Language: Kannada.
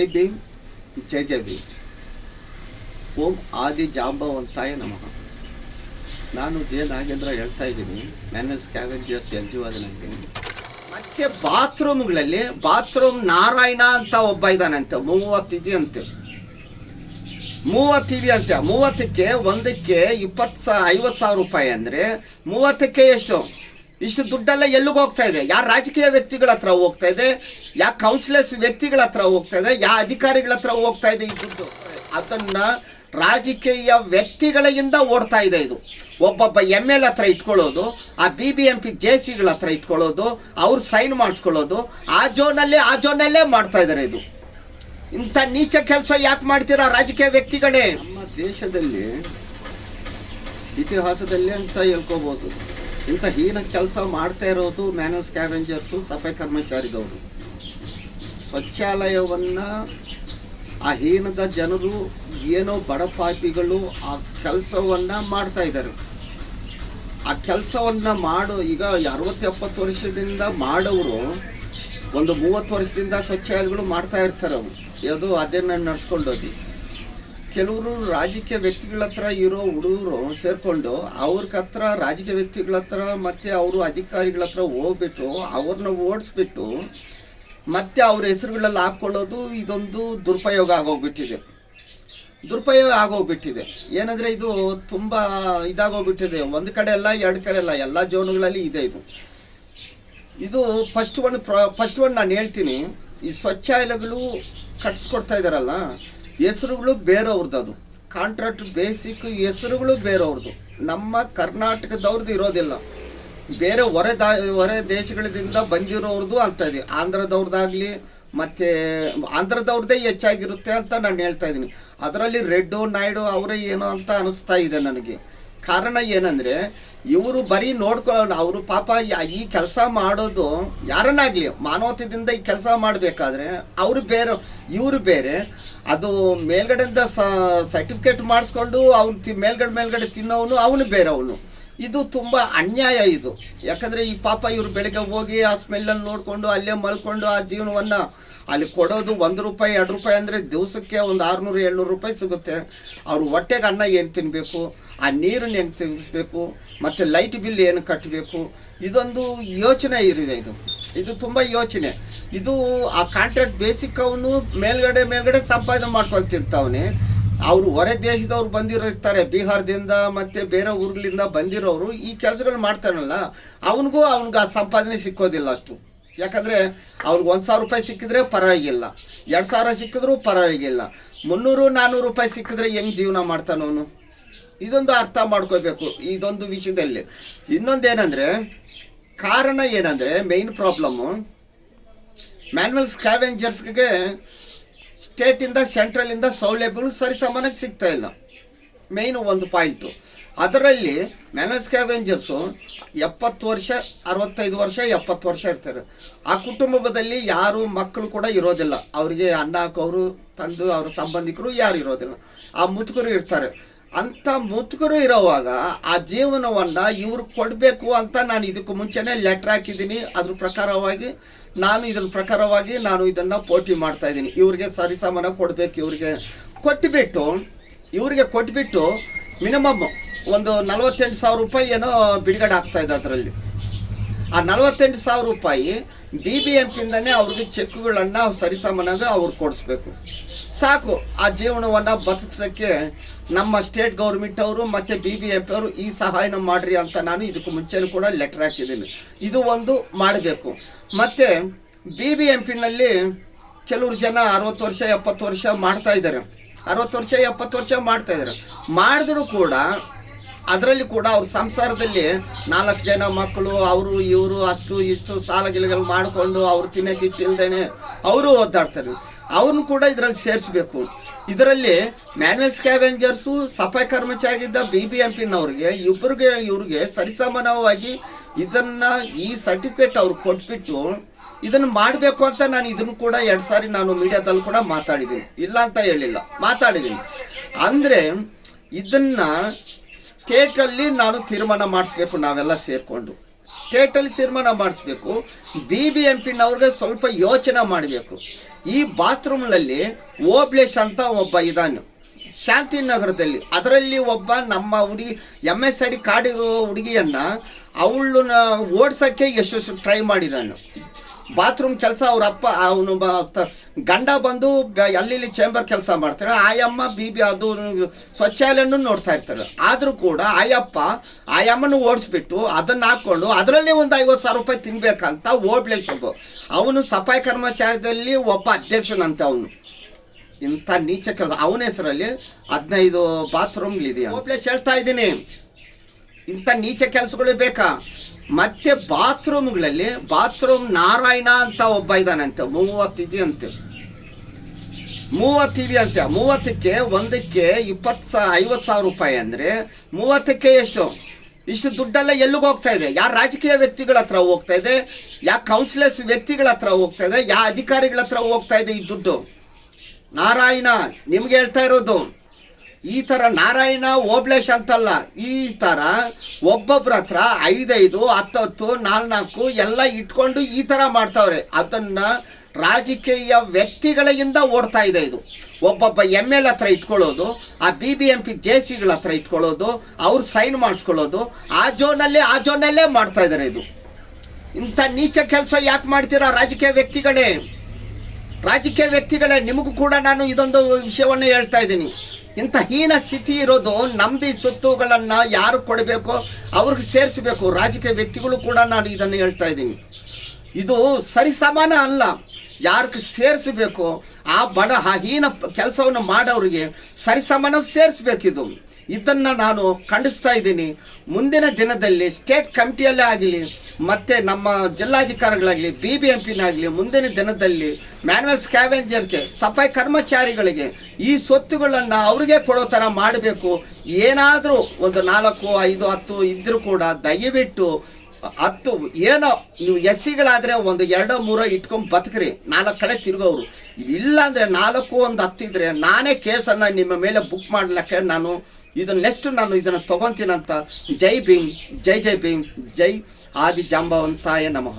ಜೈ ಭೀಮ್ ಜೈ ಜೈ ಓಂ ಆದಿ ಜಾಂಬವಂತಾಯ ನಮಃ. ನಾನು ಜೆ ನಾಗೇಂದ್ರ ಹೇಳ್ತಾ ಇದ್ದೀನಿ. ಮ್ಯಾನೇಜ್ ಸ್ಕ್ಯಾವೆಂಜರ್ಸ್ ಎಲ್ ಜಿ ವಾದನಾಗಿದ್ದೀನಿ ಮತ್ತೆ ಬಾತ್ರೂಮ್ಗಳಲ್ಲಿ ಬಾತ್ರೂಮ್ ನಾರಾಯಣ ಅಂತ ಒಬ್ಬ ಇದ್ದಾನಂತೆ. ಮೂವತ್ತಿದೆಯಂತೆ ಮೂವತ್ತಿದೆಯಂತೆ ಮೂವತ್ತಕ್ಕೆ ಒಂದಕ್ಕೆ ಇಪ್ಪತ್ತು ಸಾ ಐವತ್ತು ಸಾವಿರ ರೂಪಾಯಿ ಅಂದರೆ ಮೂವತ್ತಕ್ಕೆ ಎಷ್ಟು? ಇಷ್ಟು ದುಡ್ಡೆಲ್ಲ ಎಲ್ಲಿಗೆ ಹೋಗ್ತಾ ಇದೆ? ಯಾರ ರಾಜಕೀಯ ವ್ಯಕ್ತಿಗಳ ಹತ್ರ ಹೋಗ್ತಾ ಇದೆ? ಯಾ ಕೌನ್ಸಿಲರ್ಸ್ ವ್ಯಕ್ತಿಗಳ ಹತ್ರ ಹೋಗ್ತಾ ಇದೆ? ಯಾ ಅಧಿಕಾರಿಗಳ ಹತ್ರ ಹೋಗ್ತಾ ಇದೆ ಈ ದುಡ್ಡು? ಅದನ್ನ ರಾಜಕೀಯ ವ್ಯಕ್ತಿಗಳಿಂದ ಓಡ್ತಾ ಇದೆ ಇದು. ಒಬ್ಬೊಬ್ಬ ಎಂ ಎಲ್ ಹತ್ರ ಇಟ್ಕೊಳ್ಳೋದು, ಆ B B M P J ಸಿಗಳ ಹತ್ರ ಇಟ್ಕೊಳ್ಳೋದು, ಅವ್ರು ಸೈನ್ ಮಾಡಿಸ್ಕೊಳ್ಳೋದು, ಆ ಜೋನಲ್ಲೇ ಆ ಜೋನಲ್ಲೇ ಮಾಡ್ತಾ ಇದಾರೆ ಇದು. ಇಂಥ ನೀಚ ಕೆಲಸ ಯಾಕೆ ಮಾಡ್ತೀರಾ ರಾಜಕೀಯ ವ್ಯಕ್ತಿಗಳೇ? ನಮ್ಮ ದೇಶದಲ್ಲಿ ಇತಿಹಾಸದಲ್ಲಿ ಅಂತ ಹೇಳ್ಕೋಬಹುದು ಇಂಥ ಹೀನ ಕೆಲಸ ಮಾಡ್ತಾ ಇರೋದು ಮ್ಯಾನಲ್ ಕ್ಯಾವೆಂಜರ್ಸು ಸಫಾಯಿ ಕರ್ಮಚಾರಿದವರು. ಶೌಚಾಲಯವನ್ನು ಆ ಹೀನದ ಜನರು ಏನೋ ಬಡಪಾಪಿಗಳು ಆ ಕೆಲಸವನ್ನು ಮಾಡ್ತಾ ಇದ್ದಾರೆ. ಆ ಕೆಲಸವನ್ನು ಮಾಡೋ, ಈಗ ಅರವತ್ತು ಎಪ್ಪತ್ತು ವರ್ಷದಿಂದ ಮಾಡೋರು ಒಂದು ಮೂವತ್ತು ವರ್ಷದಿಂದ ಸ್ವಚ್ಛಾಲಯಗಳು ಮಾಡ್ತಾ ಇರ್ತಾರೆ ಅವರು ಅದೇ ನಾನು ನಡ್ಸ್ಕೊಂಡೋಗಿ. ಕೆಲವರು ರಾಜಕೀಯ ವ್ಯಕ್ತಿಗಳ ಹತ್ರ ಇರೋ ಹುಡುಗರು ಸೇರ್ಕೊಂಡು ಅವ್ರ ಹತ್ರ ರಾಜಕೀಯ ವ್ಯಕ್ತಿಗಳ ಹತ್ರ ಮತ್ತೆ ಅವರು ಅಧಿಕಾರಿಗಳ ಹತ್ರ ಹೋಗ್ಬಿಟ್ಟು ಅವ್ರನ್ನ ಓಡಿಸ್ಬಿಟ್ಟು ಮತ್ತೆ ಅವ್ರ ಹೆಸರುಗಳಲ್ಲಿ ಹಾಕ್ಕೊಳ್ಳೋದು ಇದೊಂದು ದುರುಪಯೋಗ ಆಗೋಗ್ಬಿಟ್ಟಿದೆ. ದುರುಪಯೋಗ ಆಗೋಗ್ಬಿಟ್ಟಿದೆ. ಏನಂದ್ರೆ ಇದು ತುಂಬಾ ಇದಾಗೋಗ್ಬಿಟ್ಟಿದೆ. ಒಂದು ಕಡೆ ಅಲ್ಲ ಎರಡು ಕಡೆ ಅಲ್ಲ ಎಲ್ಲ ಜೋನುಗಳಲ್ಲಿ ಇದೆ ಇದು. ಇದು ಫಸ್ಟ್ ಒನ್ ಫಸ್ಟ್ ಒನ್ ನಾನು ಹೇಳ್ತೀನಿ. ಈ ಸ್ವಚ್ಛಾಲಯಗಳು ಕಟ್ಸ್ಕೊಡ್ತಾ ಇದಾರಲ್ಲ ಹೆಸರುಗಳು ಬೇರೆಯವ್ರದ್ದು ಅದು. ಕಾಂಟ್ರಾಕ್ಟ್ ಬೇಸಿಕ್ ಹೆಸರುಗಳು ಬೇರೆಯವ್ರದ್ದು ನಮ್ಮ ಕರ್ನಾಟಕದವ್ರದ್ದು ಇರೋದಿಲ್ಲ. ಬೇರೆ ಹೊರ ದಾ, ಹೊರ ದೇಶಗಳಿಂದ ಬಂದಿರೋರ್ದು ಅಂತ ಇದೆ. ಆಂಧ್ರದವ್ರದ್ದಾಗಲಿ ಮತ್ತು ಆಂಧ್ರದವ್ರದ್ದೇ ಹೆಚ್ಚಾಗಿರುತ್ತೆ ಅಂತ ನಾನು ಹೇಳ್ತಾ ಇದ್ದೀನಿ. ಅದರಲ್ಲಿ ರೆಡ್ಡು, ನಾಯ್ಡು ಅವರೇ ಏನು ಅಂತ ಅನಿಸ್ತಾ ಇದೆ ನನಗೆ. ಕಾರಣ ಏನಂದ್ರೆ, ಇವರು ಬರೀ ನೋಡ್ಕೊ, ಅವರು ಪಾಪ ಈ ಕೆಲಸ ಮಾಡೋದು ಯಾರನ್ನಾಗ್ಲಿ ಮಾನವತೆಯಿಂದ ಈ ಕೆಲಸ ಮಾಡಬೇಕಾದ್ರೆ ಅವರು ಬೇರೆ, ಇವರು ಬೇರೆ. ಅದು ಮೇಲ್ಗಡೆಯಿಂದ ಸರ್ಟಿಫಿಕೇಟ್ ಮಾಡಿಸ್ಕೊಂಡು ಅವ್ನು ಮೇಲ್ಗಡೆ ಮೇಲ್ಗಡೆ ತಿನ್ನೋವನು ಅವನು ಬೇರೆ ಅವನು. ಇದು ತುಂಬಾ ಅನ್ಯಾಯ ಇದು. ಯಾಕಂದ್ರೆ ಈ ಪಾಪ ಇವ್ರು ಬೆಳಗ್ಗೆ ಹೋಗಿ ಆ ಸ್ಮೆಲ್ಲನ್ನು ನೋಡ್ಕೊಂಡು ಅಲ್ಲೇ ಮಲ್ಕೊಂಡು ಆ ಜೀವನವನ್ನ ಅಲ್ಲಿ ಕೊಡೋದು ಒಂದು ರೂಪಾಯಿ, ಎರಡು ರೂಪಾಯಿ ಅಂದ್ರೆ ದಿವಸಕ್ಕೆ ಒಂದು ಆರ್ನೂರು, ಏಳ್ನೂರು ರೂಪಾಯಿ ಸಿಗುತ್ತೆ. ಅವ್ರ ಹೊಟ್ಟೆಗೆ ಅನ್ನ ಏನು ತಿನ್ನಬೇಕು ಆ ನೀರನ್ನ ಹೆಂಗೆ ತೆಗಿಸ್ಬೇಕು ಮತ್ತೆ ಲೈಟ್ ಬಿಲ್ ಏನು ಕಟ್ಟಬೇಕು ಇದೊಂದು ಯೋಚನೆ ಇರಿದೆ ಇದು. ಇದು ತುಂಬಾ ಯೋಚನೆ. ಇದು ಆ ಕಾಂಟ್ರಾಕ್ಟ್ ಬೇಸಿಕ್ ಅವನು ಮೇಲ್ಗಡೆ ಮೇಲ್ಗಡೆ ಸಂಪಾದನೆ ಮಾಡ್ಕೊಂಡು ತಿಂತವನೆ ಅವರು ಹೊರ ದೇಶದವ್ರು ಬಂದಿರ್ತಾರೆ ಬಿಹಾರದಿಂದ ಮತ್ತೆ ಬೇರೆ ಊರ್ಗಳಿಂದ ಬಂದಿರೋರು ಈ ಕೆಲಸಗಳು ಮಾಡ್ತಾನಲ್ಲ ಅವನಿಗೂ ಅವನಿಗೆ ಆ ಸಂಪಾದನೆ ಸಿಕ್ಕೋದಿಲ್ಲ ಅಷ್ಟು. ಯಾಕಂದ್ರೆ ಅವ್ನಿಗೆ ಒಂದು ಸಾವಿರ ರೂಪಾಯಿ ಸಿಕ್ಕಿದ್ರೆ ಪರವಾಗಿಲ್ಲ. ಎರಡು ಸಾವಿರ ಸಿಕ್ಕಿದ್ರು ಪರವಾಗಿಲ್ಲ. ಮುನ್ನೂರು ನಾನ್ನೂರು ರೂಪಾಯಿ ಸಿಕ್ಕಿದ್ರೆ ಹೆಂಗ್ ಜೀವನ ಮಾಡ್ತಾನವನು ಇದೊಂದು ಅರ್ಥ ಮಾಡ್ಕೋಬೇಕು ಇದೊಂದು ವಿಷಯದಲ್ಲಿ. ಇನ್ನೊಂದೇನಂದ್ರೆ, ಕಾರಣ ಏನಂದ್ರೆ ಮೇನ್ ಪ್ರಾಬ್ಲಮ್ಮು ಮ್ಯಾನ್ಯಲ್ ಸ್ಕ್ಯಾವೆಂಜರ್ಸ್ಗೆ ಸ್ಟೇಟಿಂದ ಸೆಂಟ್ರಲಿಂದ ಸೌಲಭ್ಯಗಳು ಸರಿಸಮಾನಾಗಿ ಸಿಗ್ತಾ ಇಲ್ಲ. ಮೇಯ್ನ್ ಒಂದು ಪಾಯಿಂಟು ಅದರಲ್ಲಿ ಮ್ಯಾನೇಜ್ ಕ್ಯಾವೆಂಜರ್ಸ್ ಎಪ್ಪತ್ತು ವರ್ಷ, ಅರವತ್ತೈದು ವರ್ಷ, ಎಪ್ಪತ್ತು ವರ್ಷ ಇರ್ತಾರೆ. ಆ ಕುಟುಂಬದಲ್ಲಿ ಯಾರು ಮಕ್ಕಳು ಕೂಡ ಇರೋದಿಲ್ಲ. ಅವರಿಗೆ ಅನ್ನ ಹಾಕೋರು ತಂದು, ಅವ್ರ ಸಂಬಂಧಿಕರು ಯಾರು ಇರೋದಿಲ್ಲ. ಆ ಮುದುಕರು ಇರ್ತಾರೆ. ಅಂತ ಮುತ್ಕರು ಇರೋವಾಗ ಆ ಜೀವನವನ್ನ ಇವ್ರು ಕೊಡಬೇಕು ಅಂತ ನಾನು ಇದಕ್ಕೂ ಮುಂಚೆನೆ ಲೆಟ್ರ್ ಹಾಕಿದ್ದೀನಿ. ಅದ್ರ ಪ್ರಕಾರವಾಗಿ ನಾನು ಇದ್ರ ಪ್ರಕಾರವಾಗಿ ನಾನು ಇದನ್ನ ಪೋಟಿ ಮಾಡ್ತಾ ಇದ್ದೀನಿ. ಇವ್ರಿಗೆ ಸರಿಸಮಾನ ಕೊಡ್ಬೇಕು, ಇವ್ರಿಗೆ ಕೊಟ್ಟುಬಿಟ್ಟು ಇವ್ರಿಗೆ ಕೊಟ್ಬಿಟ್ಟು ಮಿನಿಮಮ್ ಒಂದು ನಲವತ್ತೆಂಟು ಸಾವಿರ ರೂಪಾಯಿ ಏನೋ ಬಿಡುಗಡೆ ಆಗ್ತಾ ಇದೆ ಅದರಲ್ಲಿ. ಆ ನಲವತ್ತೆಂಟು ಸಾವಿರ ರೂಪಾಯಿ ಬಿ ಬಿ ಎಂ ಪಿಂದನೇ ಅವ್ರಿಗೆ ಚೆಕ್ಗಳನ್ನು ಸರಿಸಮನಾಗಿ ಅವ್ರು ಕೊಡಿಸ್ಬೇಕು. ಸಾಕು, ಆ ಜೀವನವನ್ನು ಬದುಕಿಸೋಕ್ಕೆ ನಮ್ಮ ಸ್ಟೇಟ್ ಗೌರ್ಮೆಂಟ್ ಅವರು ಮತ್ತು ಬಿ ಬಿ ಎಂ ಪಿ ಅವರು ಈ ಸಹಾಯನ ಮಾಡಿರಿ ಅಂತ ನಾನು ಇದಕ್ಕೂ ಮುಂಚೆನೂ ಕೂಡ ಲೆಟರ್ ಹಾಕಿದ್ದೀನಿ. ಇದು ಒಂದು ಮಾಡಬೇಕು. ಮತ್ತು ಬಿ ಬಿ ಎಂ ಪಿನಲ್ಲಿ ಕೆಲವರು ಜನ ಅರವತ್ತು ವರ್ಷ, ಎಪ್ಪತ್ತು ವರ್ಷ ಮಾಡ್ತಾ ಇದ್ದಾರೆ. ಅರವತ್ತು ವರ್ಷ, ಎಪ್ಪತ್ತು ವರ್ಷ ಮಾಡ್ತಾ ಇದ್ದಾರೆ. ಮಾಡಿದ್ರು ಕೂಡ ಅದರಲ್ಲಿ ಕೂಡ ಅವ್ರ ಸಂಸಾರದಲ್ಲಿ ನಾಲ್ಕು ಜನ ಮಕ್ಕಳು, ಅವರು, ಇವರು, ಅಷ್ಟು, ಇಷ್ಟು ಸಾಲ ಗಿಲಗಳು ಮಾಡಿಕೊಂಡು ಅವ್ರು ತಿನ್ನೋಕೆ ಇಟ್ಟಿಲ್ದೇನೆ ಅವರು ಒದ್ದಾಡ್ತಾರೆ ಅವ್ರನ್ನ ಕೂಡ ಇದರಲ್ಲಿ ಸೇರಿಸ್ಬೇಕು. ಇದರಲ್ಲಿ ಮ್ಯಾನ್ಯಲ್ ಸ್ಕ್ಯಾವೆಂಜರ್ಸು ಸಫಾಯಿ ಕರ್ಮಚಾರಿಗಿದ್ದ ಬಿ ಬಿ ಎಂ ಪಿನವ್ರಿಗೆ ಇಬ್ಬರಿಗೆ ಇವ್ರಿಗೆ ಸರಿಸಮಾನವಾಗಿ ಇದನ್ನು ಈ ಸರ್ಟಿಫಿಕೇಟ್ ಅವ್ರು ಕೊಟ್ಬಿಟ್ಟು ಇದನ್ನು ಮಾಡಬೇಕು ಅಂತ ನಾನು ಇದನ್ನು ಕೂಡ ಎರಡು ಸಾರಿ ನಾನು ಮೀಡಿಯಾದಲ್ಲಿ ಕೂಡ ಮಾತಾಡಿದ್ದೀನಿ. ಇಲ್ಲ ಅಂತ ಹೇಳಿಲ್ಲ. ಮಾತಾಡಿದ್ದೀನಿ. ಅಂದರೆ ಇದನ್ನ ಸ್ಟೇಟಲ್ಲಿ ನಾನು ತೀರ್ಮಾನ ಮಾಡಿಸ್ಬೇಕು ನಾವೆಲ್ಲ ಸೇರಿಕೊಂಡು. ಸ್ಟೇಟಲ್ಲಿ ತೀರ್ಮಾನ ಮಾಡಿಸ್ಬೇಕು ಬಿ ಬಿ ಎಂ ಪಿನವ್ರಿಗೆ ಸ್ವಲ್ಪ ಯೋಚನೆ ಮಾಡಬೇಕು. ಈ ಬಾತ್ರೂಮ್ನಲ್ಲಿ ಓಬ್ಲೇಶ್ ಅಂತ ಒಬ್ಬ ಇದ್ದಾನೆ ಶಾಂತಿನಗರದಲ್ಲಿ. ಅದರಲ್ಲಿ ಒಬ್ಬ ನಮ್ಮ ಹುಡುಗಿ ಎಂ ಎಸ್ ಐ ಡಿ ಕಾಡಿರೋ ಹುಡುಗಿಯನ್ನ ಅವಳನ್ನ ಓಡ್ಸೋಕ್ಕೆ ಯಶಸ್ಸು ಟ್ರೈ ಮಾಡಿದ್ದಾನೆ ಬಾತ್ರೂಮ್ ಕೆಲಸ ಅವ್ರ ಅಪ್ಪ, ಅವನು ಗಂಡ ಬಂದು ಅಲ್ಲಿ ಚೇಂಬರ್ ಕೆಲಸ ಮಾಡ್ತಾರೆ. ಆಯಮ್ಮ ಬಿ ಬಿ ಅದು ಸ್ವಚ್ಛಾಲಯನೂ ನೋಡ್ತಾ ಇರ್ತಾರೆ. ಆದರೂ ಕೂಡ ಆಯಪ್ಪ, ಆಯಮ್ಮನ ಓಡಿಸ್ಬಿಟ್ಟು ಅದನ್ನ ಹಾಕೊಂಡು ಅದರಲ್ಲಿ ಒಂದು ಐವತ್ತು ಸಾವಿರ ರೂಪಾಯಿ ತಿನ್ಬೇಕಂತ ಓಡ್ಲೇಶ್ ಅವನು ಸಫಾಯಿ ಕರ್ಮಚಾರಿಯಲ್ಲಿ ಒಬ್ಬ ಅಧ್ಯಕ್ಷನಂತೆ ಅವನು. ಇಂಥ ನೀಚ ಕೆಲಸ. ಅವನ ಹೆಸರಲ್ಲಿ ಹದಿನೈದು ಬಾತ್ರೂಮ್ಗಳಿದೆಯಾ ಓಪ್ಲೇಶ್ ಹೇಳ್ತಾ ಇದ್ದೀನಿ. ಇಂಥ ನೀಚ ಕೆಲಸಗಳು ಬೇಕಾ? ಮತ್ತೆ ಬಾತ್ರೂಮ್ಗಳಲ್ಲಿ, ಬಾತ್ರೂಮ್ ನಾರಾಯಣ ಅಂತ ಒಬ್ಬ ಇದ್ದಾನಂತೆ ಮೂವತ್ತು ಇದೆಯಂತೆ. ಮೂವತ್ತು ಇದೆಯಂತೆ. ಮೂವತ್ತಕ್ಕೆ ಒಂದಕ್ಕೆ ಇಪ್ಪತ್ತು ಸಾ, ಐವತ್ತು ಸಾವಿರ ರೂಪಾಯಿ ಅಂದರೆ ಮೂವತ್ತಕ್ಕೆ ಎಷ್ಟು? ಇಷ್ಟು ದುಡ್ಡೆಲ್ಲ ಎಲ್ಲಿಗೆ ಹೋಗ್ತಾ ಇದೆ? ಯಾರ ರಾಜಕೀಯ ವ್ಯಕ್ತಿಗಳ ಹತ್ರ ಹೋಗ್ತಾ ಇದೆ? ಯಾ ಕೌನ್ಸಿಲರ್ಸ್ ವ್ಯಕ್ತಿಗಳ ಹತ್ರ ಹೋಗ್ತಾ ಇದೆ? ಯಾ ಅಧಿಕಾರಿಗಳ ಹತ್ರ ಹೋಗ್ತಾ ಇದೆ ಈ ದುಡ್ಡು? ನಾರಾಯಣ, ನಿಮ್ಗೆ ಹೇಳ್ತಾ ಇರೋದು. ಈ ಥರ ನಾರಾಯಣ, ಓಬ್ಲೇಶ್ ಅಂತಲ್ಲ, ಈ ಥರ ಒಬ್ಬೊಬ್ರ ಹತ್ರ ಐದೈದು, ಹತ್ತತ್ತು, ನಾಲ್ನಾಲ್ಕು ಎಲ್ಲ ಇಟ್ಕೊಂಡು ಈ ಥರ ಮಾಡ್ತಾವ್ರೆ. ಅದನ್ನು ರಾಜಕೀಯ ವ್ಯಕ್ತಿಗಳಿಂದ ಓಡ್ತಾ ಇದೆ ಇದು. ಒಬ್ಬೊಬ್ಬ ಎಂ ಎಲ್ ಹತ್ರ ಇಟ್ಕೊಳ್ಳೋದು, ಆ B B M P J ಸಿಗಳ ಹತ್ರ ಇಟ್ಕೊಳ್ಳೋದು, ಅವ್ರು ಸೈನ್ ಮಾಡಿಸ್ಕೊಳ್ಳೋದು, ಆ ಜೋನಲ್ಲೇ ಆ ಜೋನಲ್ಲೇ ಮಾಡ್ತಾ ಇದ್ದಾರೆ ಇದು. ಇಂಥ ನೀಚ ಕೆಲಸ ಯಾಕೆ ಮಾಡ್ತೀರಾ ರಾಜಕೀಯ ವ್ಯಕ್ತಿಗಳೇ? ರಾಜಕೀಯ ವ್ಯಕ್ತಿಗಳೇ, ನಿಮಗೂ ಕೂಡ ನಾನು ಇದೊಂದು ವಿಷಯವನ್ನು ಹೇಳ್ತಾ ಇದ್ದೀನಿ. ಇಂಥ ಹೀನ ಸ್ಥಿತಿ ಇರೋದು ನಮ್ದು ಈ ಸ್ವತ್ತುಗಳನ್ನು ಯಾರು ಕೊಡಬೇಕೋ? ಅವ್ರಿಗೆ ಸೇರಿಸಬೇಕು. ರಾಜಕೀಯ ವ್ಯಕ್ತಿಗಳು ಕೂಡ ನಾನು ಇದನ್ನು ಹೇಳ್ತಾ ಇದ್ದೀನಿ. ಇದು ಸರಿಸಮಾನ ಅಲ್ಲ. ಯಾರಿಗೆ ಸೇರಿಸಬೇಕು? ಆ ಬಡ, ಆ ಹೀನ ಕೆಲಸವನ್ನು ಮಾಡೋರಿಗೆ ಸರಿಸಮಾನವಾಗಿ ಸೇರಿಸ್ಬೇಕಿದು. ಇದನ್ನು ನಾನು ಖಂಡಿಸ್ತಾ ಇದ್ದೀನಿ. ಮುಂದಿನ ದಿನದಲ್ಲಿ ಸ್ಟೇಟ್ ಕಮಿಟಿಯಲ್ಲೇ ಆಗಲಿ ಮತ್ತು ನಮ್ಮ ಜಿಲ್ಲಾಧಿಕಾರಿಗಳಾಗಲಿ ಬಿ ಬಿ ಎಂ ಪಿನಾಗಲಿ ಮುಂದಿನ ದಿನದಲ್ಲಿ ಮ್ಯಾನ್ಯಲ್ ಸ್ಕ್ಯಾವೆಂಜರ್ಗೆ ಸಫಾಯಿ ಕರ್ಮಚಾರಿಗಳಿಗೆ ಈ ಸ್ವತ್ತುಗಳನ್ನು ಅವ್ರಿಗೆ ಕೊಡೋ ಥರ ಮಾಡಬೇಕು. ಏನಾದರೂ ಒಂದು ನಾಲ್ಕು, ಐದು, ಹತ್ತು ಇದ್ದರೂ ಕೂಡ ದಯವಿಟ್ಟು ಹತ್ತು, ಏನೋ ನೀವು ಎಸ್ ಸಿಗಳಾದರೆ ಒಂದು ಎರಡೋ, ಮೂರೋ ಇಟ್ಕೊಂಡು ಬದುಕ್ರಿ. ನಾಲ್ಕು ಕಡೆ ತಿರುಗೋರು. ಇಲ್ಲ ಅಂದರೆ ನಾಲ್ಕು, ಒಂದು ಹತ್ತಿದ್ರೆ ನಾನೇ ಕೇಸನ್ನು ನಿಮ್ಮ ಮೇಲೆ ಬುಕ್ ಮಾಡಲಿಕ್ಕೆ ನಾನು ಇದು ನೆಕ್ಸ್ಟ್ ನಾನು ಇದನ್ನು ತಗೊಂತೀನಂತ ಜೈ ಭೀಮ್ ಜೈ ಜೈ ಭೀಮ್ ಜೈ ಆದಿ ಜಾಂಬವಂತಾಯ ನಮಃ.